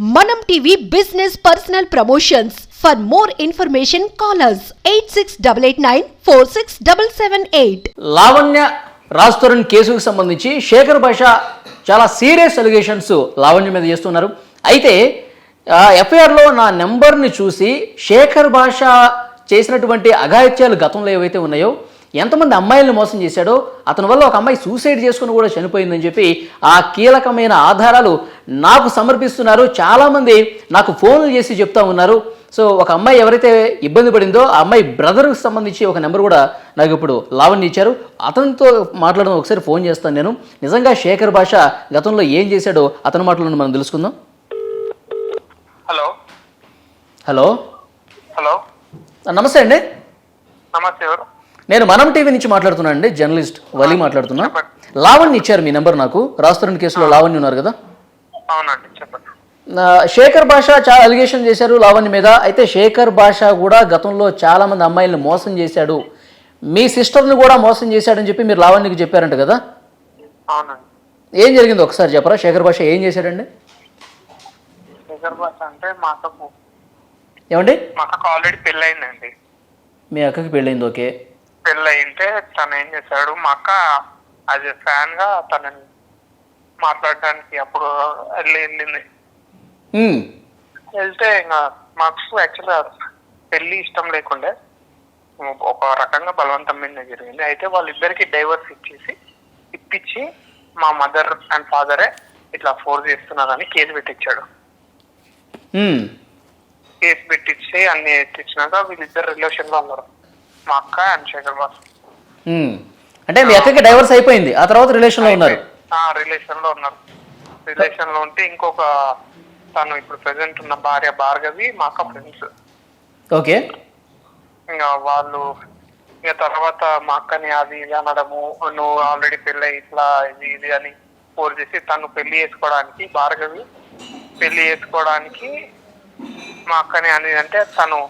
మనం TV business personal promotions for more information callers eight six double eight nine four six double seven eight Lavanya Raj Tarun కేసుకు సంబంధించి శేఖర్ భాష చాలా serious allegations Lavanya మీద చేస్తున్నారు. అయితే ఎఫ్ఐఆర్లో నా నెంబర్ని చూసి శేఖర్ భాష చేసినటువంటి అఘాయిత్యాలు గతంలో ఏవైతే ఉన్నాయో ఎంతమంది అమ్మాయిలను మోసం చేశాడో అతని వల్ల ఒక అమ్మాయి సూసైడ్ చేసుకుని కూడా చనిపోయిందని చెప్పి ఆ కీలకమైన ఆధారాలు నాకు సమర్పిస్తున్నారు. చాలామంది నాకు ఫోన్లు చేసి చెప్తా ఉన్నారు. సో ఒక అమ్మాయి ఎవరైతే ఇబ్బంది పడిందో ఆ అమ్మాయి బ్రదర్కి సంబంధించి ఒక నెంబర్ కూడా నాకు ఇప్పుడు లావణ్య ఇచ్చారు. అతనితో మాట్లాడడం ఒకసారి ఫోన్ చేస్తాను నేను. నిజంగా శేఖర్ భాష గతంలో ఏం చేశాడో అతని మాటలను మనం తెలుసుకుందాం. హలో. హలో. హలో. నమస్తే అండి. నమస్తే ఎవరు? నేను మనం టీవీ నుంచి మాట్లాడుతున్నాను అండి జర్నలిస్ట్ వలి మాట్లాడుతున్నా. లావణ్య ఇచ్చారు మీ నెంబర్ నాకు. రాస్తున్న కేసులో లావణ్య ఉన్నారు కదా? అవునండి చెప్పండి. శేఖర్ భాష చాలా అలిగేషన్ చేశారు లావణ్య మీద. అయితే శేఖర్ భాష కూడా గతంలో చాలా మంది అమ్మాయిలను మోసం చేశాడు. మీ సిస్టర్ని కూడా మోసం చేశాడని చెప్పి మీరు లావణ్యకి చెప్పారంట కదా? అవునండి. ఏం జరిగింది ఒకసారి చెప్పరా? శేఖర్ భాష ఏం చేశాడండి? శేఖర్ భాష అంటే మా అక్కకు ఏమండి? మా అక్కకు ఆల్రెడీ పెళ్ళి అయిందండి మీ అక్కకి పెళ్ళైంది ఓకే. పెళ్ళి అయింటే తను ఏం చేశాడు మా అక్క యాజ్ ఎ ఫ్యాన్గా తనని మాట్లాడడానికి అప్పుడు వెళ్ళి వెళ్ళింది. వెళ్తే ఇంకా మాకు యాక్చువల్గా పెళ్ళి ఇష్టం లేకుండే ఒక రకంగా బలవంతం మీద జరిగింది. అయితే వాళ్ళిద్దరికి డైవర్స్ ఇచ్చేసి ఇప్పించి మా మదర్ అండ్ ఫాదరే ఇట్లా ఫోర్స్ చేస్తున్నారని కేసు పెట్టించాడు కేసు పెట్టించి అన్ని ఎత్తిచ్చినాక వీళ్ళిద్దరు రిలేషన్లో ఉన్నారు. మా అక్క అండ్ శేఖర్ బాస్. అంటే మీ అక్కకి డైవర్స్ అయిపోయింది. ఆ తర్వాత రిలేషన్లో ఉన్నారు. ఆ రిలేషన్లో ఉన్నారు. రిలేషన్లో ఉంటే ఇంకొక తను ఇప్పుడు ప్రెసెంట్ ఉన్న భార్య భార్గవి మా అక్క ఫ్రెండ్స్ ఓకే. ఇంకా వాళ్ళు ఇంకా తర్వాత మా అక్కని అది ఇది అనడము నువ్వు ఆల్రెడీ పెళ్ళి ఇట్లా ఇది ఇది అని ఫోర్ చేసి తను పెళ్ళి చేసుకోవడానికి భార్గవి పెళ్ళి చేసుకోవడానికి మా అక్కని అని అంటే తను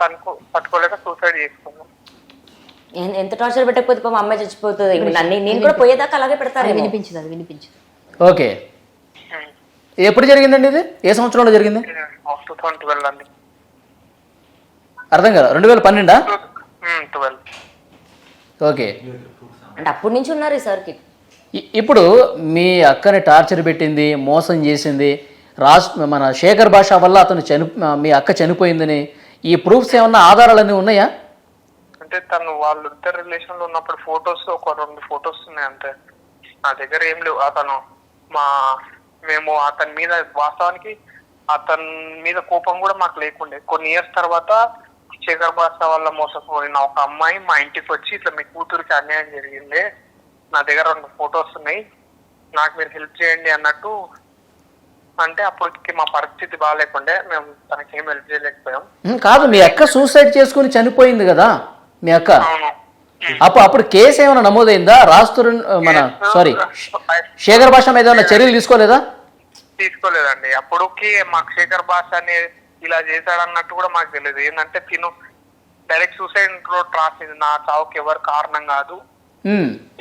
తనకు పట్టుకోలేక సూసైడ్ చేసుకుందాం ఎన్- ఎంత టార్చర్ పెట్టకపోతే పాపం అమ్మాయి చచ్చిపోతుంది. నన్ను నేను కూడా పోయేదాకా అలాగే పెడతారు అది వినిపించదు అది వినిపించదు. ఓకే. ఎప్పుడు జరిగిందండి ఇది? ఏ సంవత్సరంలో జరిగింది? టూ థౌసండ్ ట్వెల్వ్ అండి. అర్థం కదా రెండు వేల పన్నెండా? ట్వెల్వ్. ఓకే. అంటే అప్పటి నుంచి ఉన్నారు ఈ సార్కి. ఇప్పుడు మీ అక్కని టార్చర్ పెట్టింది మోసం చేసింది రాస్ మన శేఖర్ భాష వల్ల అతను చని మీ అక్క చనిపోయిందని ఈ ప్రూఫ్స్ ఏమన్నా ఆధారాలన్నీ ఉన్నాయా? అంటే తను వాళ్ళు ఇద్దరు రిలేషన్లో ఉన్నప్పుడు ఫొటోస్ ఒక రెండు ఫొటోస్ ఉన్నాయి అంతే. నా దగ్గర ఏం లేవు. అతను మా మేము అతని మీద వాస్తవానికి అతని మీద కోపం కూడా మాకు లేకుండే. కొన్ని ఇయర్స్ తర్వాత శేఖర్ భాష వల్ల మోసపోయిన ఒక అమ్మాయి మా ఇంటికి వచ్చి ఇట్లా మీ కూతురికి అన్యాయం జరిగింది. నా దగ్గర రెండు ఫొటోస్ ఉన్నాయి. నాకు మీరు హెల్ప్ చేయండి అన్నట్టు అంటే అప్పటికి మా పరిస్థితి బాగాలేకుండే మేము తనకి ఏం హెల్ప్ చేయలేకపోయాం. కాదు మీ అక్క సూసైడ్ చేసుకుని చనిపోయింది కదా మీ అక్క. అవును. అప్పుడు అప్పుడు కేసు ఏమైనా నమోదైందా? రాస్తురు మన సారీ శేఖర్ భాష మీద ఏమైనా చర్యలు తీసుకోలేదా? తీసుకోలేదండి. అప్పుడుకి మాకు శేఖర్ భాష అని ఇలా చేశాడన్నట్టు కూడా మాకు తెలియదు. ఏంటంటే తిను డైరెక్ట్ సూసైడ్ నోట్ రాసింది నా చావుకి ఎవరు కారణం కాదు.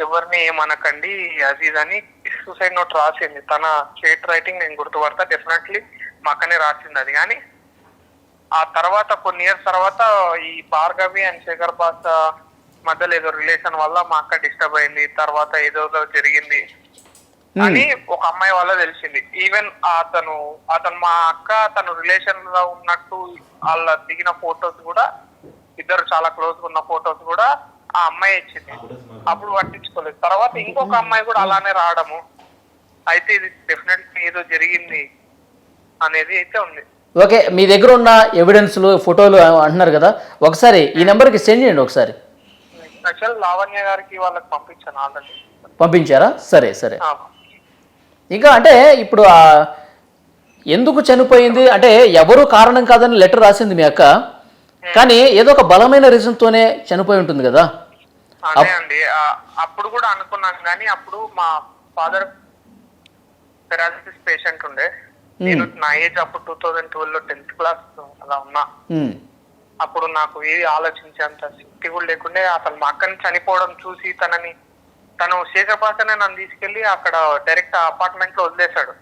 ఎవరిని ఏమనకండి అది ఇది అని సూసైడ్ నోట్ రాసింది. తన స్ట్రేట్ రైటింగ్ నేను గుర్తుపడతా డెఫినెట్లీ మాకనే రాసింది అది. కానీ ఆ తర్వాత కొన్ని ఇయర్స్ తర్వాత ఈ భార్గవి అండ్ శేఖర్ భాష మధ్యలో ఏదో రిలేషన్ వల్ల మా అక్క డిస్టర్బ్ అయింది. తర్వాత ఏదో జరిగింది అని ఒక అమ్మాయి వల్ల తెలిసింది. ఈవెన్ అతను అతను మా అక్క తను రిలేషన్లో ఉన్నట్టు వాళ్ళ దిగిన ఫొటోస్ కూడా ఇద్దరు చాలా క్లోజ్ ఉన్న ఫొటోస్ కూడా ఆ అమ్మాయి ఇచ్చింది అప్పుడు పట్టించుకోలేదు. తర్వాత ఇంకొక అమ్మాయి కూడా అలానే రావడము. అయితే ఇది డెఫినెట్లీ ఏదో జరిగింది అనేది అయితే ఉంది. ఓకే మీ దగ్గర ఉన్న ఎవిడెన్స్లు ఫోటోలు అంటున్నారు కదా ఒకసారి ఈ నెంబర్కి సెండ్ చేయండి ఒకసారి. యాక్చువల్ లావణ్య గారికి వాళ్ళకి పంపించాను ఆల్రెడీ. పంపించారా? సరే సరే. ఇంకా అంటే ఇప్పుడు ఎందుకు చనిపోయింది? అంటే ఎవరు కారణం కాదని లెటర్ రాసింది మీ అక్క? కానీ ఏదో ఒక బలమైన రీజన్తోనే చనిపోయి ఉంటుంది కదా. అదే అండి. అప్పుడు కూడా అనుకున్నాను కానీ అప్పుడు మా ఫాదర్ పెరాలసిస్ పేషెంట్ ఉండే. నేను నా ఏజ్ అప్పుడు టూ థౌజండ్ ట్వెల్వ్లో టెన్త్ క్లాస్ అలా ఉన్నా. అప్పుడు నాకు ఏది ఆలోచించేంత శక్తి కూడా లేకుండే అసలు మా అక్కని చనిపోవడం చూసి తనని తను భాషనే నన్ను తీసుకెళ్ళి అక్కడ డైరెక్ట్ అపార్ట్మెంట్లో వదిలేశాడు.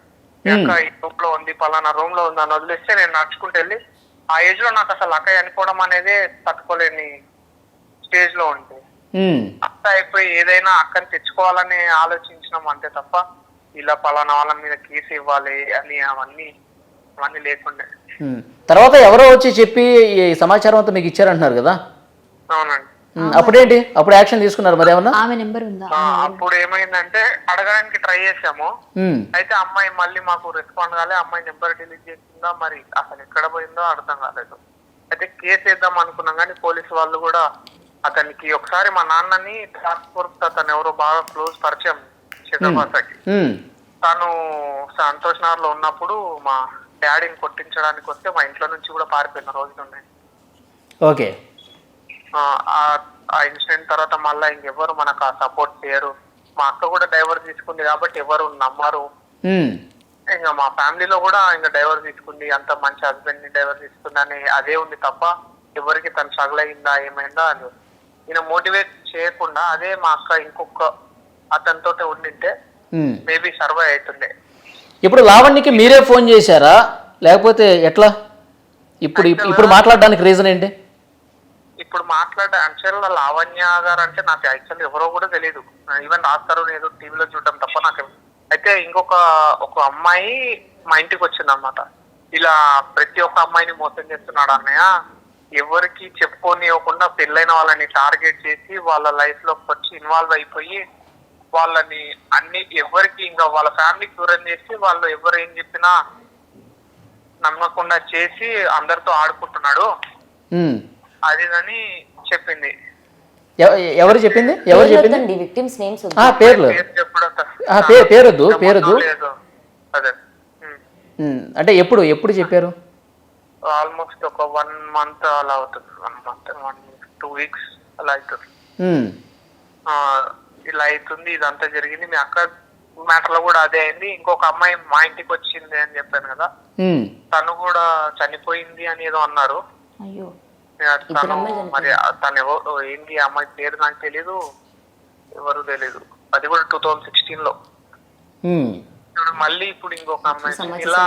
అక్క ఈ రూమ్లో ఉంది పలానా రూమ్లో ఉంది అని వదిలేస్తే నేను నడుచుకుంటూ వెళ్ళి ఆ ఏజ్లో నాకు అసలు అక్క చనిపోవడం అనేదే తట్టుకోలేని స్టేజ్లో ఉంది ఉమ్, అక్క అయిపోయి ఏదైనా అక్కని తెచ్చుకోవాలని ఆలోచించినాం అంతే తప్ప ఇలా పలానా వాళ్ళ మీద కేసు ఇవ్వాలి అని అవన్నీ అవన్నీ లేకుండే. తర్వాత ఎవరో వచ్చి చెప్పి ఈ సమాచారం అంతా మీకు ఇచ్చారంటున్నారు కదా? అవునండి. అప్పుడేంటి? అప్పుడు యాక్షన్ తీసుకున్నారు మరి ఏమన్నా? ఆమె నెంబర్ ఉందా? అప్పుడు ఏమైందంటే అడగడానికి ట్రై చేసాము అయితే అమ్మాయి మళ్ళీ మాకు రెస్పాండ్ కాలే అమ్మాయి నెంబర్ డిలీట్ చేసిందా మరి అసలు ఎక్కడ పోయిందో అర్థం కాలేదు. అయితే కేసు వేద్దాం అనుకున్నాం కానీ పోలీసు వాళ్ళు కూడా అతనికి ఒకసారి మా నాన్నని ట్రాన్స్పోర్ట్ అతను ఎవరో బాగా క్లోజ్ పరిచయం చంద్రబాసకి తను సంతోష్ నగర్లో ఉన్నప్పుడు మా డాడీని కొట్టించడానికి వస్తే మా ఇంట్లో నుంచి కూడా పారిపోయిన రోజులు ఉన్నాయి. ఓకే. ఆ, ఇన్సిడెంట్ తర్వాత మళ్ళీ ఇంకెవరు మనకు ఆ సపోర్ట్ చేయరు. మా అక్క కూడా డైవర్స్ తీసుకుంది కాబట్టి ఎవరు నమ్మరు. ఇంకా మా ఫ్యామిలీలో కూడా ఇంకా డైవర్స్ తీసుకుంది. అంత మంచి హస్బెండ్ని డైవర్స్ తీసుకుంది అని అదే ఉంది తప్ప ఎవరికి తను స్ట్రగుల్ అయిందా ఏమైందా అని. ఈయన మోటివేట్ చేయకుండా అదే మా అక్క ఇంకొక అతనితో ఉండింటే. మేబీ సర్వైవ్ అవుతుండే. ఇప్పుడు లావణ్యకి మీరే ఫోన్ చేశారా? లేకపోతే ఎట్లా? ఇప్పుడు ఇప్పుడు మాట్లాడడానికి రీజన్ ఏంటి? ఇప్పుడు మాట్లాడే యాక్చువల్ లావణ్య గారు అంటే నాకు యాక్చువల్ ఎవరో కూడా తెలియదు ఈవెన్ రాస్తారు లేదు టీవీలో చూడడం తప్ప నాకు అయితే ఇంకొక ఒక అమ్మాయి మా ఇంటికి వచ్చింది అనమాట ఇలా ప్రతి ఒక్క అమ్మాయిని మోసం చేస్తున్నాడు అన్నయ్య? ఎవరికి చెప్పుకోనివ్వకుండా పెళ్ళైన వాళ్ళని టార్గెట్ చేసి వాళ్ళ లైఫ్లోకి వచ్చి ఇన్వాల్వ్ అయిపోయి వాళ్ళని అన్ని ఎవరికి ఇంకా వాళ్ళ ఫ్యామిలీ దూరం చేసి వాళ్ళు ఎవరు ఏం చెప్పినా నమ్మకుండా చేసి అందరితో ఆడుకుంటున్నాడు. అది అని చెప్పింది. ఎవ- ఎవరు చెప్పింది? ఎవరు చెప్పింది? విక్టిమ్స్ నేమ్స్ ఆ, పేర్లు. పేరొద్దు, పేరొద్దు. అంటే ఎప్పుడు ఎప్పుడు చెప్పారు? ఆల్మోస్ట్ ఒక వన్ మంత్ అలా అవుతుంది. One month one two weeks అలా అవుతుంది. ఇలా అవుతుంది ఇదంతా జరిగింది. మీ అక్క మ్యాటర్లో కూడా అదే అయింది. ఇంకొక అమ్మాయి మా ఇంటికి వచ్చింది అని చెప్పాను కదా. తను కూడా చనిపోయింది అని ఏదో అన్నారు. అయ్యో. తను మరి తను ఎవరు ఏంటి అమ్మాయి పేరు నాకు తెలీదు ఎవరు తెలీదు. అది కూడా టూ థౌజండ్ సిక్స్టీన్లో. ఇప్పుడు మళ్ళీ ఇప్పుడు ఇంకొక అమ్మాయి ఇలా.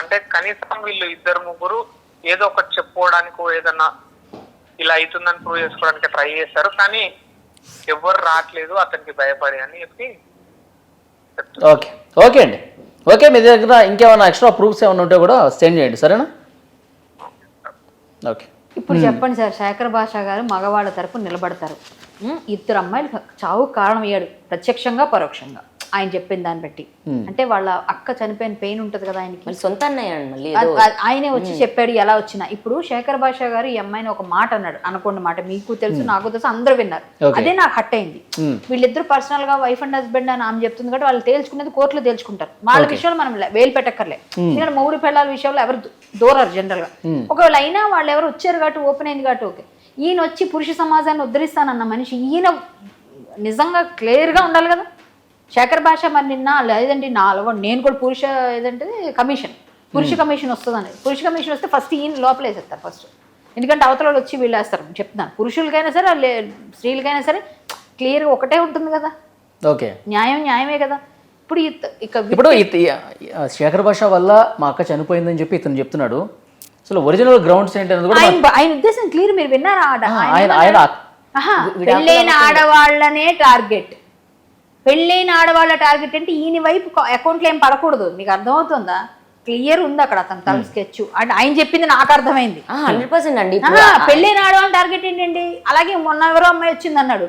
అంటే కనీసం వీళ్ళు ఇద్దరు ముగ్గురు ఏదో ఒకటి చెప్పుకోవడానికి ఏదన్నా ఇలా అవుతుందని ప్రూవ్ చేసుకోవడానికి ట్రై చేశారు కానీ ఎవరు రావట్లేదు అతనికి భయపడి అని చెప్పి. ఓకే. ఓకే అండి. ఓకే మీ దగ్గర ఇంకేమైనా ఎక్స్ట్రా ప్రూఫ్స్ ఏమైనా ఉంటే కూడా సెండ్ చేయండి. సరేనా? ఓకే. ఇప్పుడు చెప్పండి సార్ శేఖర్ భాష గారు మగవాళ్ళ తరపు నిలబడతారు? ఇద్దరు అమ్మాయిలు చావు కారణం అయ్యాడు ప్రత్యక్షంగా పరోక్షంగా. ఆయన చెప్పిన దాన్ని బట్టి. అంటే వాళ్ళ అక్క చనిపోయిన పెయిన్ ఉంటది కదా ఆయనకి. సొంత ఆయనే వచ్చి చెప్పాడు ఎలా వచ్చినా. ఇప్పుడు శేఖర్ భాష గారు ఈ అమ్మాయిని ఒక మాట అన్నాడు అనుకోండి మాట మీకు తెలుసు నాకు తెలుసు అందరూ విన్నారు. అదే నాకు హట్ అయింది. వీళ్ళిద్దరు పర్సనల్గా వైఫ్ అండ్ హస్బెండ్ అని ఆమె చెప్తుంది కాబట్టి వాళ్ళు తేల్చుకునేది కోర్టులో తేల్చుకుంటారు. వాళ్ళ విషయంలో మనం వేలు పెట్టక్కర్లే. ఎందుకంటే మూడు పిల్లల విషయంలో ఎవరు దూరరు జనరల్గా. ఒకవేళ అయినా వాళ్ళు ఎవరు వచ్చారు కాబట్టి ఓపెన్ అయింది కాబట్టి ఓకే. ఈయన వచ్చి పురుష సమాజాన్ని ఉద్ధరిస్తానన్న మనిషి ఈయన నిజంగా క్లియర్గా ఉండాలి కదా. శేఖర్ భాష మరి నిన్న లేదండి నా అలవ నేను కూడా పురుష ఏదంటే కమిషన్. పురుష కమిషన్ వస్తుందని పురుష కమిషన్ వస్తే ఫస్ట్ ఈయన లోపల వేసేస్తారు ఫస్ట్ ఎందుకంటే అవతల వాళ్ళు వచ్చి వీళ్ళు వేస్తారు. చెప్తున్నాను పురుషులకైనా సరే లే- స్త్రీలకైనా సరే క్లియర్గా ఒకటే ఉంటుంది కదా. ఓకే. న్యాయం న్యాయమే కదా. ఇప్పుడు ఇప్పుడు శేఖర్ భాష వల్ల మా అక్క చనిపోయిందని చెప్పి ఇతను చెప్తున్నాడు. అసలు ఒరిజినల్ గ్రౌండ్స్ ఏంటి అనేది కూడా ఆయన ఉద్దేశం క్లియర్ మీరు విన్నారా ఆయన ఆయన పెళ్ళైన ఆడవాళ్ళనే టార్గెట్ పెళ్ళైన ఆడవాళ్ళ టార్గెట్ అంటే ఈయన వైపు అకౌంట్లో ఏం పడకూడదు. మీకు అర్థమవుతుందా? క్లియర్ ఉంది అక్కడ అతను తల స్కెచ్. అంటే ఆయన చెప్పింది నాకు అర్థమైంది. హండ్రెడ్ పర్సెంట్ అండి. ఆహా, పెళ్ళైన ఆడవాళ్ళ టార్గెట్ ఏంటండి? అలాగే మొన్న ఎవరో అమ్మాయి వచ్చింది అన్నాడు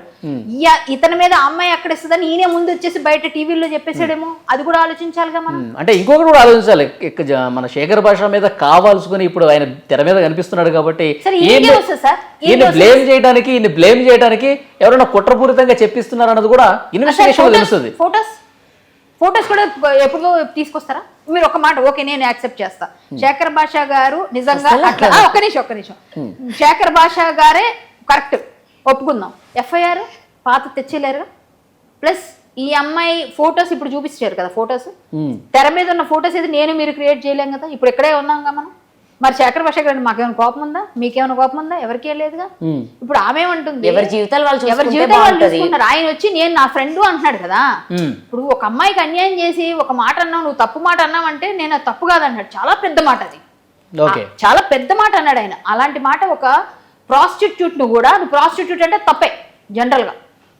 ఇతని మీద అమ్మాయి ఎక్కడ ఇస్తుందని ఈయనే ముందు వచ్చేసి బయట టీవీలో చెప్పేసాడేమో అది కూడా ఆలోచించాలిగా మనం? అంటే ఇంకొకటి కూడా ఆలోచించాలి. మన శేఖర్ భాష మీద కావాల్సుకుని ఇప్పుడు ఆయన తెర మీద కనిపిస్తున్నాడు కాబట్టి ఈయన్ని బ్లేమ్ చేయడానికి ఈయన్ని బ్లేమ్ చేయడానికి ఎవరైనా కుట్రపూరితంగా చెప్పిస్తున్నారు అన్నది కూడా ఇన్వెస్టిగేషన్ తెలుస్తుంది. ఫోటోస్ ఫోటోస్ కూడా ఎప్పుడు తీసుకొస్తారా? మీరు ఒక మాట ఓకే నేను యాక్సెప్ట్ చేస్తా. శేఖర్ భాషా గారు నిజంగా అట్లా ఒక్క నిమిషం ఒక్క నిమిషం. శేఖర్ భాషా గారే కరెక్ట్. ఒప్పుకుందాం. ఎఫ్ఐఆర్ పాత తెచ్చేలేరుగా ప్లస్ ఈ అమ్మాయి ఫోటోస్ ఇప్పుడు చూపించారు కదా ఫోటోస్. తెర మీద ఉన్న ఫోటోస్ అయితే నేను మీరు క్రియేట్ చేయలేం కదా? ఇప్పుడు ఇక్కడే ఉన్నాం కదా మనం. మరి శేఖర్ భాష గారు మాకేమైనా కోపం ఉందా? మీకేమైనా కోపం ఉందా? ఎవరికే లేదుగా. ఇప్పుడు ఆమె ఏమంటుంది? ఎవరి జీవితాలు వాళ్ళు ఎవరి చూసుకుంటే జీవితం వాళ్ళు. చూసుకుంటారు ఆయన వచ్చి నేను నా ఫ్రెండ్ అంటున్నాడు కదా. ఇప్పుడు ఒక అమ్మాయికి అన్యాయం చేసి ఒక మాట అన్నావు నువ్వు తప్పు మాట అన్నావు అంటే నేను తప్పు కాదన్నాడు చాలా పెద్ద మాట అది. చాలా పెద్ద మాట అన్నాడు ఆయన. అలాంటి మాట ఒక ప్రాస్టిట్యూట్ను కూడా నువ్వు ప్రాస్టిట్యూట్ అంటే తప్పే జనరల్గా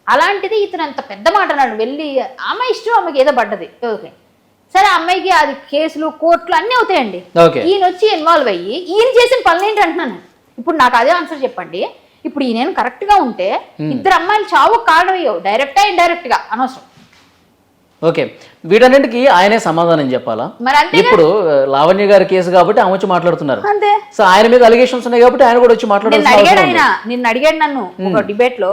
అలాంటిది ఇతను అంత పెద్ద మాట అన్నాడు. వెళ్ళి ఆమె ఇష్టం ఆమెకి ఏదో పడ్డది. ఓకే. సరే అమ్మాయికి అది కేసులు కోర్టులు అన్నీ అవుతాయండి. ఈయన వచ్చి ఇన్వాల్వ్ అయ్యి ఈయన చేసిన పనులు ఏంటి అంటున్నాను నేను. ఇప్పుడు నాకు అదే ఆన్సర్ చెప్పండి ఇప్పుడు ఈయన కరెక్ట్గా ఉంటే ఇద్దరు అమ్మాయిలు చావు కారణం అయ్యావు డైరెక్టా ఇండైరెక్ట్గా అనవసరం ఓకే. వీటన్నింటికి ఆయనే సమాధానం చెప్పాలా? ఇప్పుడు లావణ్య గారి కేసు కాబట్టి ఆమె వచ్చి మాట్లాడుతున్నారు. అంతే. సో ఆయన మీద అలిగేషన్స్ ఉన్నాయి కాబట్టి ఆయన కూడా వచ్చి ఉంది. నిన్ను అడిగాడు నన్ను ఒక డిబేట్లో.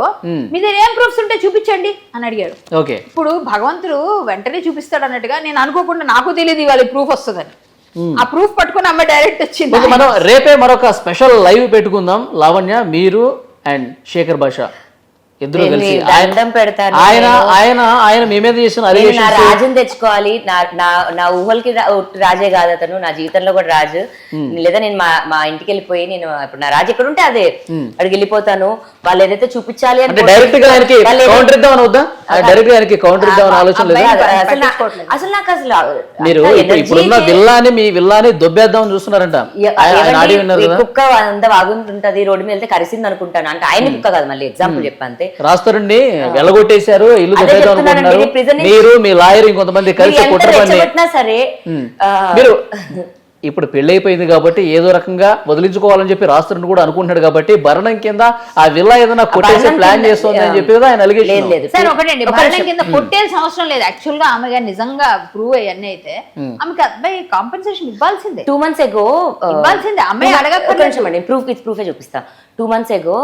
మీ దగ్గర ఏం ప్రూఫ్స్ ఉంటే చూపించండి అని అడిగాడు. ఓకే. ఇప్పుడు భగవంతుడు వెంటనే చూపిస్తాడు అన్నట్టుగా నేను అనుకోకుండా నాకు తెలియదు ఇవాళ ప్రూఫ్ వస్తుందని. ఆ ప్రూఫ్ పట్టుకుని అమ్మాయి డైరెక్ట్ వచ్చింది మనం రేపే మరొక స్పెషల్ లైవ్ పెట్టుకుందాం. లావణ్య మీరు అండ్ శేఖర్ భాష ఇద్దరు కలిసి. దండం పెడతాను. ఆయన. ఆయన ఆయన మీ మీద చేసిన నా అలిగేషన్స్ రాజుని తెచ్చుకోవాలి. నా నా నా ఊహలకి రాజే కాదు అతను. నా జీవితంలో కూడా రాజు. లేదా నేను మా మా ఇంటికి వెళ్ళిపోయి నేను ఇప్పుడు నా రాజు ఎక్కడ ఉంటే అదే అక్కడికి వెళ్ళిపోతాను. వాళ్ళు ఏదైతే చూపించాలి అని అంటే డైరెక్ట్గా ఆయనకి కౌంటర్ వద్దా? డైరెక్ట్గా ఆయనకి కౌంటర్ ఇద్దామని ఆలోచన లేదు? అసలు నాకు అసలు మీరు ఇప్పుడున్న విల్లాని మీ విల్లాని దొబ్బేద్దామని చూస్తున్నారంట. కుక్క అంత వాగుంటుంటది రోడ్డు మీద వెళ్తే కరిసింది అనుకుంటాను. అంటే ఆయన కుక్క కాదు మళ్ళీ ఎగ్జాంపుల్ చెప్పంతే రాస్తారండి. వెళ్ళగొట్టేశారు ఇల్లు మీరు మీ లాయర్ ఇంకొంతమంది కలిసి మీరు ఎంత కుట్ర పన్ని రెచ్చగొట్టినా సరే మీరు ఇప్పుడు పెళ్ళైపోయింది కాబట్టి ఏదో రకంగా వదిలించుకోవాలని చెప్పి రాస్తున్నట్టు కూడా అనుకుంటున్నాడు కాబట్టి భరణం కింద ఆ విల్లా ఏదైనా కొట్టేసి ప్లాన్ చేస్తుంది అని చెప్పి కదా ఆయన అలిగేషన్ సార్ ఒకటండి ఒక భరణం. కింద కొట్టేయాల్సిన అవసరం లేదు. యాక్చువల్గా ఆమె నిజంగా ప్రూవ్ అయ్యన్నీ అయితే ఆమెకి అబ్బాయి కాంపెన్సేషన్ ఇవ్వాల్సిందే. టూ మంత్స్ ఎగో ఇవ్వాల్సిందే. అమ్మాయి అడగక్కర్లేదు. నిమిషం అండి. ప్రూఫ్ విత్ ప్రూఫే చూపిస్తా. టూ మంత్స్ ఎగో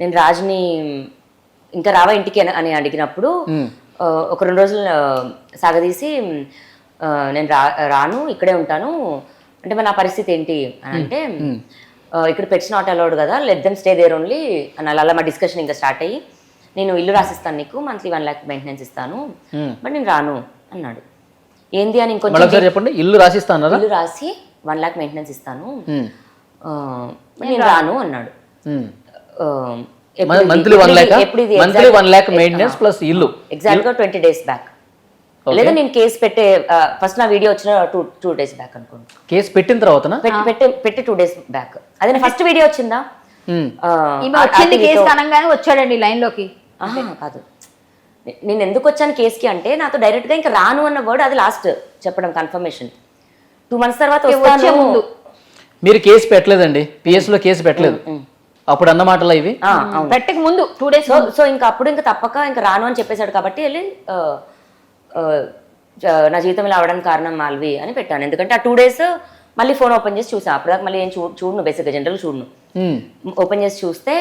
నేను రాజుని ఇంకా రావా ఇంటికి అని- అడిగినప్పుడు ఒక రెండు రోజులు సాగదీసి నేను రా రాను ఇక్కడే ఉంటాను. అంటే మరి నా పరిస్థితి ఏంటి అని అంటే ఇక్కడ పెట్స్ నాట్ అలౌడ్ కదా let them stay there only అని అలా మా డిస్కషన్ ఇంకా స్టార్ట్ అయ్యి నేను ఇల్లు రాసిస్తాను నీకు మంత్లీ వన్ ల్యాక్ మెయింటెనెన్స్ ఇస్తాను. బట్ నేను రాను అన్నాడు. ఏంది అని ఇంకొంచెం చెప్పండి ఇల్లు రాసిస్తానరా ఇల్లు రాసి వన్ లాక్ మెయింటెనెన్స్ ఇస్తాను. నేను రాను అన్నాడు. Monthly one lakh monthly one lakh maintenance plus ఇల్లు. ఎగ్జాక్ట్గా ట్వంటీ డేస్ బ్యాక్ లేదా నేను కేసు పెట్టే ఫస్ట్ నా వీడియో వచ్చిన టూ టూ డేస్ బ్యాక్ అనుకోండి. కేసు పెట్టిన తర్వాతనా? పెట్టి పెట్టి పెట్టి టూ డేస్ బ్యాక్ అదే నా ఫస్ట్ వీడియో వచ్చిందా? ఆ- వచ్చింది కేసు కనంగానే వచ్చాడండి లైన్లోకి. కాదు. నేను ఎందుకు వచ్చాను కేసుకి అంటే నాతో డైరెక్ట్గా ఇంకా రాను అన్న వర్డ్ అది లాస్ట్ చెప్పడం కన్ఫర్మేషన్ టూ మంత్స్ తర్వాత మీరు కేసు పెట్టలేదండి. పిఎస్లో కేసు పెట్టలేదు. అప్పుడు అన్న మాటలా ఇవి పెట్టక ముందు టూ డేస్ సో ఇంకా అప్పుడు ఇంకా తప్పక ఇంకా రాను అని చెప్పేశాడు కాబట్టి వెళ్ళి నా జీవితం ఇలా అవడానికి కారణం మాల్వి అని పెట్టాను. ఎందుకంటే ఆ టూ డేస్ మళ్ళీ ఫోన్ ఓపెన్ చేసి చూసాను అప్పటిదాకా మళ్ళీ ఏం చూ చూడను బేసిక్గా జనరల్ చూడను. ఓపెన్ చేసి చూస్తే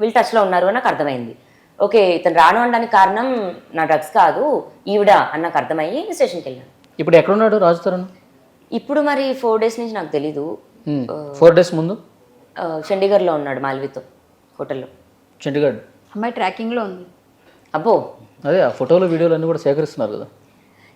వీళ్ళు టచ్లో ఉన్నారు అని నాకు అర్థమైంది. ఓకే ఇతను రాను అనడానికి కారణం నా డ్రగ్స్ కాదు ఈవిడ అని నాకు అర్థమయ్యి స్టేషన్కి వెళ్ళాను. ఇప్పుడు ఎక్కడున్నాడు రాజు తరుణ్? ఇప్పుడు మరి ఫోర్ డేస్ నుంచి నాకు తెలీదు. ఫోర్ డేస్ ముందు? చండీగఢ్లో ఉన్నాడు మాల్వితో హోటల్లో. చండీగఢ్? అమ్మాయి ట్రాకింగ్లో ఉంది. అబ్బో! అదే ఆ ఫోటోలు వీడియోలు అన్ని కూడా సేకరిస్తున్నారు కదా.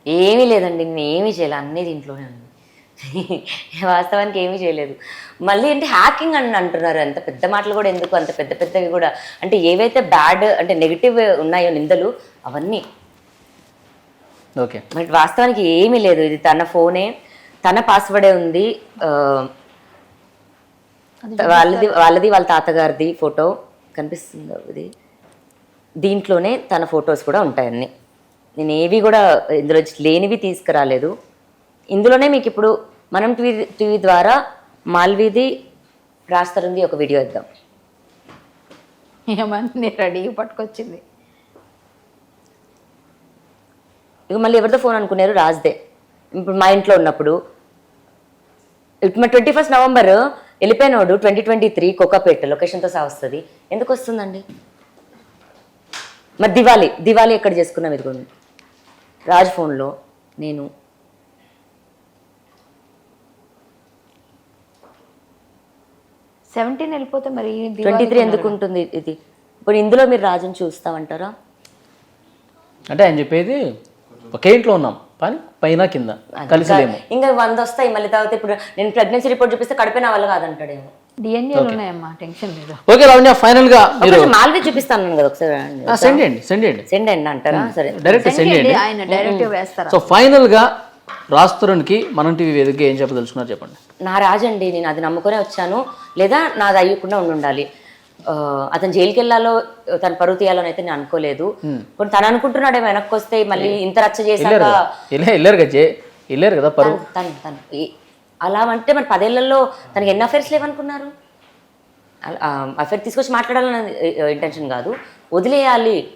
ఏమీ లేదండి నేను ఏమీ చేయలేదు అన్నీ దీంట్లోనే ఉంది. వాస్తవానికి ఏమీ చేయలేదు. మళ్ళీ అంటే హ్యాకింగ్ అని అంటున్నారు. అంత పెద్ద మాటలు కూడా ఎందుకు అంత పెద్ద పెద్దవి కూడా. అంటే ఏవైతే బ్యాడ్ అంటే నెగిటివ్ ఉన్నాయో నిందలు అవన్నీ. ఓకే. బట్ వాస్తవానికి ఏమీ లేదు. ఇది తన ఫోనే తన పాస్వర్డే ఉంది. ఆ, వాళ్ళది వాళ్ళది వాళ్ళ తాతగారిది ఫోటో కనిపిస్తుంది ఇది? దీంట్లోనే తన ఫొటోస్ కూడా ఉంటాయి అన్ని నేను ఏవి కూడా ఇందులో లేనివి తీసుకురాలేదు. ఇందులోనే మీకు ఇప్పుడు మనం టీవీ టీవీ ద్వారా మాల్వీది రాస్తరుంది ఒక వీడియో ఇద్దాం. ఏమని రెడీ పట్టుకొచ్చింది. ఇక మళ్ళీ ఎవరితో ఫోన్ అనుకున్నారు రాజ్దే. ఇప్పుడు మా ఇంట్లో ఉన్నప్పుడు ఇప్పుడు మా ట్వంటీ ఫస్ట్ నవంబర్ వెళ్ళిపోయినోడు ట్వంటీ ట్వంటీ త్రీ కోకాపేట లొకేషన్తో సహా వస్తుంది. ఎందుకు వస్తుందండి? మరి దివాళీ దివాళీ ఎక్కడ చేసుకున్నాం ఇదిగోండి. రాజ్ ఫోన్లో నేను సెవెంటీన్ వెళ్ళిపోతే మరి ట్వంటీ త్రీ ఎందుకు ఉంటుంది ఇది? ఇప్పుడు ఇందులో మీరు రాజుని చూస్తామంటారా అంటే ఆయన చెప్పేది ఒకే ఇంట్లో ఉన్నాం. కానీ పైన కింద కలిసి ఇంకా వంద వస్తాయి మళ్ళీ తర్వాత ఇప్పుడు నేను ప్రెగ్నెన్సీ రిపోర్ట్ చూపిస్తే కడిపే నా వల్ల కాదంటాడేమో ఓకే లావణ్య ఫైనల్గా మీరు ఒకసారి మాల్వి చూపిస్తాను కదా ఒకసారి. సెండ్ చేయండి సెండ్ చేయండి. సెండ్ అండి అంటారా? సరే. డైరెక్ట్ సెండ్ చేయండి ఆయన డైరెక్ట్ వేస్తారా? సో ఫైనల్గా మనం టీవీ ఏం చెప్పదలుచుకున్నారు చెప్పండి. నా రాజండి నేను అది నమ్ముకునే వచ్చాను. లేదా నాది అయ్యకుండా ఉండి ఉండాలి అతను జైలుకి వెళ్ళాలో తన పరువు తీయాలని అయితే నేను అనుకోలేదు. ఇప్పుడు తను అనుకుంటున్నాడే వెనక్కి వస్తే మళ్ళీ ఇంత రచ్చ చేశాక వెళ్ళారు కదా. వెళ్ళే- వెళ్ళారు కదా జే. వెళ్ళారు కదా పరువు. తను తను ఈ- అలా అంటే మరి పదేళ్ళలో తనకి ఎన్ని అఫైర్స్ లేవనుకున్నారు? అఫైర్ తీసుకొచ్చి మాట్లాడాలన్న ఇంటెన్షన్ కాదు. వదిలేయాలి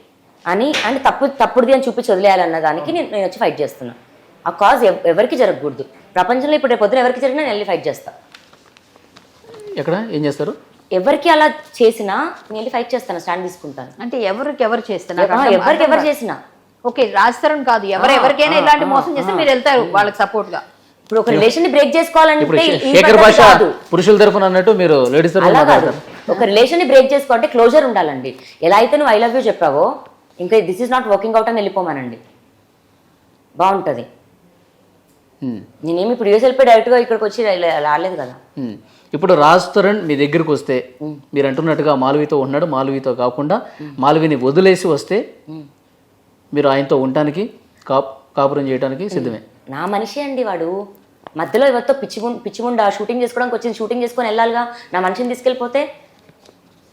అని అంటే తప్పు తప్పుడుది అని చూపించి వదిలేయాలి అన్న దానికి నేను నేను వచ్చి ఫైట్ చేస్తున్నా. ఆ కాజ్ ఎవ- ఎవరికి జరగకూడదు. ప్రపంచంలో ఇప్పుడు రేపు పొద్దున ఎవరికి జరిగినా నేను వెళ్ళి ఫైట్ చేస్తా. ఎక్కడ? ఏం చేస్తారు? ఎవరికి అలా చేసినా నేను ఫైట్ చేస్తాను స్టాండ్ తీసుకుంటాను. అంటే ఎవరికి ఎవరు చేస్తున్నారు ఆ, ఎవరికి ఎవరు చేసినా. ఓకే రాజస్థాన్ కాదు ఎవరు ఎవరికైనా ఇలాంటి మోసం చేస్తే మీరు వెళ్తారు వాళ్ళకి సపోర్ట్గా. ఇప్పుడు ఒక రిలేషన్ని బ్రేక్ ఇప్పుడు చేసుకోవాలంటే శేఖర్ భాష పురుషుల తరపున అన్నట్టు మీరు లేడీస్ ఒక రిలేషన్ని బ్రేక్ చేసుకోవాలంటే క్లోజర్ ఉండాలండి. ఎలా అయితే నువ్వు ఐ లవ్ యూ చెప్పావో ఇంకా this is not working out అని వెళ్ళిపోమానండి. బాగుంటది. నేనేమి ఇప్పుడు యూఎస్ వెళ్ళిపోయి డైరెక్ట్గా ఇక్కడికి వచ్చి రాలేదు కదా. ఇప్పుడు రాజ్ తరుణ్ మీ దగ్గరికి వస్తే మీరు అంటున్నట్టుగా మాలవితో ఉన్నాడు మాలవితో కాకుండా మాలవిని వదిలేసి వస్తే మీరు ఆయనతో ఉండటానికి కాప్ కాపురం చేయడానికి సిద్ధమే. నా మనిషి అండి వాడు. మధ్యలో ఎవరితో పిచ్చి ముం- పిచ్చి ముండా షూటింగ్ చేసుకోవడానికి వచ్చింది షూటింగ్ చేసుకొని వెళ్ళాలిగా. నా మనిషిని తీసుకెళ్ళిపోతే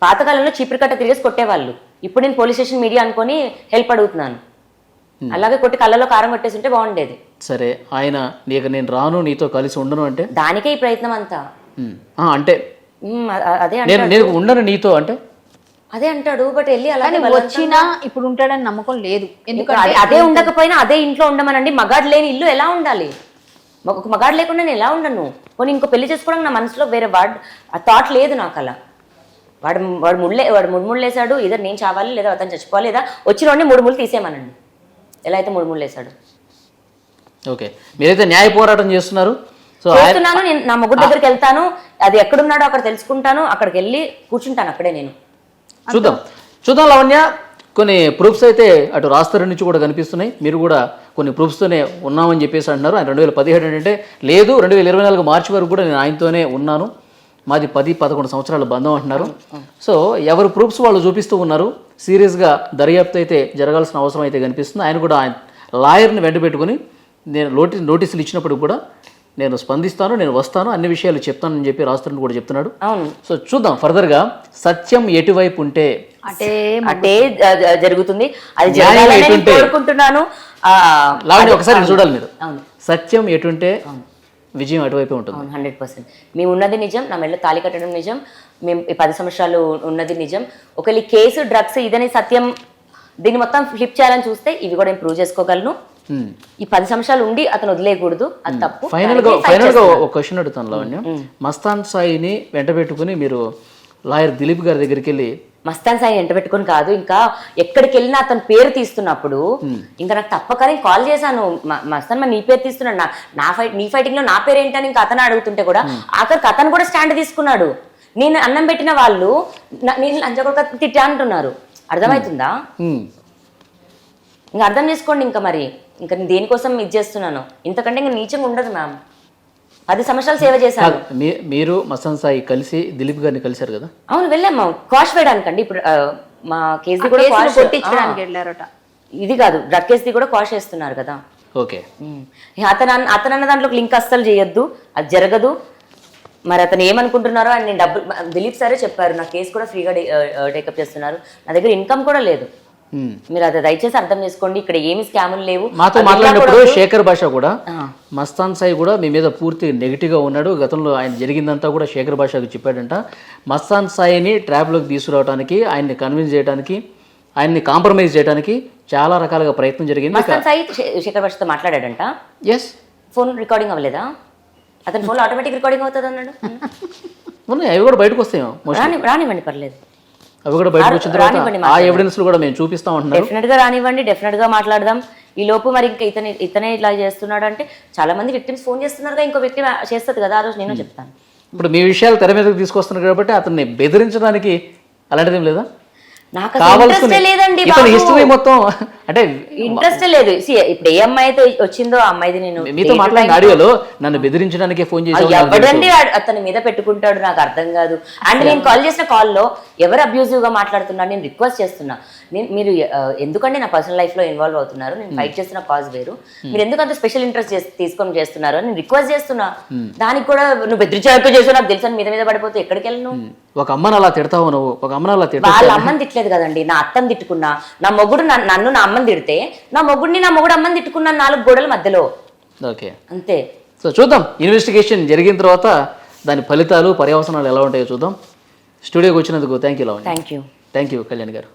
పాతకాలంలో చీపురు కట్ట తిరిగేసి కొట్టేవాళ్ళు. ఇప్పుడు నేను పోలీస్ స్టేషన్ మీడియా అనుకొని హెల్ప్ అడుగుతున్నాను. అలాగే కొట్టి కళ్ళలో కారం కొట్టేసి ఉంటే బాగుండేది. సరే ఆయన నీకు నేను రాను నీతో కలిసి ఉండను అంటే? దానికే ఈ ప్రయత్నం అంతా. అంటే? అదే నేను ఉండను నీతో అంటే? అదే అంటాడు బట్ వెళ్ళి బలవంతంగా- వచ్చినా ఇప్పుడు ఉంటాడని నమ్మకం లేదు. ఎందుకంటే అదే- ఉండకపోయినా అదే ఇంట్లో ఉండమనండి. మగాడు లేని ఇల్లు ఎలా ఉండాలి? ఒక మగాడు లేకుండా నేను ఎలా ఉండను? పోనీ ఇంకో పెళ్ళి చేసుకోవడానికి నా మనసులో వేరే వాడు ఆ థాట్ లేదు నాకు అలా. వాడు వాడు ముళ్ళే వాడు మూడు ముళ్ళు వేసాడు ఇదే నేను చావాలి లేదా అతను చచ్చిపోవాలి లేదా? వచ్చిన వాడిని మూడు ముళ్ళు తీసేయమనండి. ఎలా అయితే మూడు ముళ్ళు వేసాడు ఓకే. మీరైతే న్యాయ పోరాటం చేస్తున్నారు. సో చేస్తున్నాను నేను నా ముగ్గురు దగ్గరికి వెళ్తాను. అది ఎక్కడున్నాడో అక్కడ తెలుసుకుంటాను. అక్కడికి వెళ్ళి కూర్చుంటాను అక్కడే నేను. చూద్దాం. చూద్దాం లావణ్య. కొన్ని ప్రూఫ్స్ అయితే అటు రాస్తారు నుంచి కూడా కనిపిస్తున్నాయి. మీరు కూడా కొన్ని ప్రూఫ్స్తోనే ఉన్నామని చెప్పేసి అంటున్నారు. ఆయన రెండు వేల పదిహేడు అంటే లేదు రెండు వేల ఇరవై నాలుగు మార్చి వరకు కూడా నేను ఆయనతోనే ఉన్నాను. మాది పది పదకొండు సంవత్సరాల బంధం అంటున్నారు. సో ఎవరు ప్రూఫ్స్ వాళ్ళు చూపిస్తూ ఉన్నారు? సీరియస్గా దర్యాప్తు అయితే జరగాల్సిన అవసరం అయితే కనిపిస్తుంది. ఆయన కూడా ఆయన లాయర్ని వెంట పెట్టుకుని నేను నోటీస్ నోటీసులు ఇచ్చినప్పుడు కూడా నేను స్పందిస్తాను నేను వస్తాను అన్ని విషయాలు చెప్తానని చెప్పి రాస్తున్నట్టు కూడా చెప్తున్నాడు. అవును. సో చూద్దాం ఫర్దర్గా సత్యం ఎటువైపు ఉంటే అంటే అంటే జరుగుతుంది. అది? కోరుకుంటున్నాను. లావణ్య ఒకసారి చూడాలి మీరు. అవును. సత్యం ఎటుంటే విజయం అటువైపే ఉంటుంది. Hundred percent. మేము ఉన్నది నిజం నా మెడలో తాళి కట్టడం నిజం మేము ఈ పది సంవత్సరాలు ఉన్నది నిజం. ఒకవేళ కేసు డ్రగ్స్ ఇదని సత్యం దీన్ని మొత్తం ఫ్లిప్ చేయాలని చూస్తే ఇవి కూడా నేను ప్రూవ్ చేసుకోగలను. ఈ పది సంవత్సరాలు ఉండి అతను వదిలేయకూడదు. అది తప్పు. ఫైనల్గా ఫైనల్గా. ఒక క్వశ్చన్ అడుగుతాను లావణ్య. మస్తాన్ సాయిని వెంట పెట్టుకుని మీరు లాయర్ దిలీప్ గారి దగ్గరికి వెళ్ళి మస్తాన్ సాయి ఎంట పెట్టుకొని కాదు ఇంకా ఎక్కడికి వెళ్ళినా అతని పేరు తీస్తున్నప్పుడు ఇంకా నాకు తప్పక నేను కాల్ చేశాను. మస్తాన్ మరి నీ పేరు తీస్తున్నాడు. నా- నా ఫైట్ నీ ఫైటింగ్లో నా పేరు ఏంటని ఇంకా అతను అడుగుతుంటే కూడా ఆఖరికి అతను కూడా స్టాండ్ తీసుకున్నాడు. నేను అన్నం పెట్టిన వాళ్ళు నేను లంచగొడక తిట్టా అంటున్నారు. అర్థమవుతుందా? "Hmm, ఇంకా అర్థం చేసుకోండి ఇంకా మరి. ఇంకా నేను దేనికోసం ఇది చేస్తున్నాను? ఇంతకంటే ఇంకా నీచంగా ఉండదు మ్యామ్ పది సంవత్సరాలు సేవ చేశాను. మీ- మీరు మస్తాన్ సాయి కలిసి దిలీప్ గారిని కలిశారు కదా? అవును వెళ్ళాము. క్వాష్ వేయడానికండి. ఇప్పుడు ఆ, మా కేసు కూడా కేసులు quash- కొట్టించడానికి ఆ, వెళ్ళారట. ఇది కాదు డ్రగ్ కేసుది కూడా క్వాష్ చేస్తున్నారు కదా. ఓకే. ఉమ్. అతను అన్న- అతను అన్న దాంట్లో లింక్ అస్సలు చేయొద్దు. అది జరగదు. మరి అతను ఏమనుకుంటున్నారో ఆయన నేను డబ్బులు దిలీప్ సరే చెప్పారు. నా కేసు కూడా ఫ్రీగా టేకప్ చేస్తున్నారు. నా దగ్గర ఇన్కమ్ కూడా లేదు. మీరు అది దయచేసి అర్థం చేసుకోండి. ఇక్కడ ఏమి స్కాములు లేవు. మాతో మాట్లాడినప్పుడు శేఖర్ భాష కూడా. మస్తాన్ సాయి కూడా మీ మీద పూర్తి నెగిటివ్గా ఉన్నాడు. గతంలో ఆయన జరిగిందంతా కూడా శేఖర్ భాషకు చెప్పాడంట. మస్తాన్ సాయిని ట్రాప్లోకి తీసుకురావడానికి ఆయన్ని కన్విన్స్ చేయడానికి ఆయన్ని కాంప్రమైజ్ చేయడానికి చాలా రకాలుగా ప్రయత్నం జరిగింది. మస్తాన్ సాయి శేఖర్ భాషతో మాట్లాడాడంట. ఎస్ ఫోన్ రికార్డింగ్ అవ్వలేదా? అతని ఫోన్లో ఆటోమేటిక్ రికార్డింగ్ అవుతుంది అన్నాడు ఉన్నాయి అవి కూడా బయటకు వస్తాయి రానివ్వండి పర్లేదు. అవి కూడా బయటకు వచ్చిన తర్వాత ఆ ఎవిడెన్స్ కూడా మేము చూపిస్తాం అంటున్నారు డెఫినెట్గా రానివ్వండి డెఫినెట్గా మాట్లాడదాం. ఈ లోపు మరి ఇంకా ఇతని ఇతనే ఇలా చేస్తున్నాడు అంటే చాలా మంది విక్టిమ్స్ ఫోన్ చేస్తున్నారుగా ఇంకో వ్యక్తి చేస్తుంది కదా ఆ రోజు నేను చెప్తాను. ఇప్పుడు మీ విషయాలు తెర మీదకి తీసుకొస్తున్నారు కాబట్టి అతన్ని బెదిరించడానికి అలాంటిది లేదా? నాకు లేదండి. హిస్టరీ మొత్తం అంటే ఇంట్రెస్ట్ లేదు. ఇప్పుడు ఏ అమ్మాయి అయితే వచ్చిందో ఆ అమ్మాయిది నేను మీతో మాట్లాడిన ఆడియోలో నన్ను బెదిరించడానికే ఫోన్ చేసి ఎవడండి అతని మీద పెట్టుకుంటాడు నాకు అర్థం కాదు. అండ్ నేను కాల్ చేసిన కాల్లో ఎవరు అబ్యూజివ్గా మాట్లాడుతున్నారు నేను రిక్వెస్ట్ చేస్తున్నా. నేను మీరు ఎందుకంటే నా పర్సనల్ లైఫ్లో ఇన్వాల్వ్ అవుతున్నారు? నేను ఫైట్ చేస్తున్న కాజ్ వేరు. మీరు ఎందుకు అంత స్పెషల్ ఇంట్రెస్ట్ తీసుకొని చేస్తున్నారు అని నేను రిక్వెస్ట్ చేస్తున్నా. దానికి కూడా నువ్వు బెదిరించాలకు చేసావు నాకు తెలుసు మీద మీద పడిపోతే ఎక్కడికి వెళ్ళను? ఒక అమ్మని అలా తిడతావు నువ్వు? ఒక అమ్మని అలా తిడతావు వాళ్ళ అమ్మని తిట్టలేదు కదండి. నా అత్తని తిట్టుకున్నా. నా మొగుడు నన్ను- నన్ను నా అమ్మని తిడితే నా మొగుడిని నా మొగుడు అమ్మని తిట్టుకున్నా నాలుగు గోడల మధ్యలో. ఓకే. అంతే. సో చూద్దాం. ఇన్వెస్టిగేషన్ జరిగిన తర్వాత దాని ఫలితాలు పర్యవసనాలు ఎలా ఉంటాయో చూద్దాం. స్టూడియోకి వచ్చినందుకు thank you thank you thank you Kalyan garu.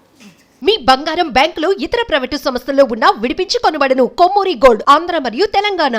మీ బంగారం బ్యాంకులో ఇతర ప్రైవేటు సంస్థల్లో ఉన్న విడిపించి కొనబడను కొమ్మూరి గోల్డ్ ఆంధ్ర మరియు తెలంగాణ.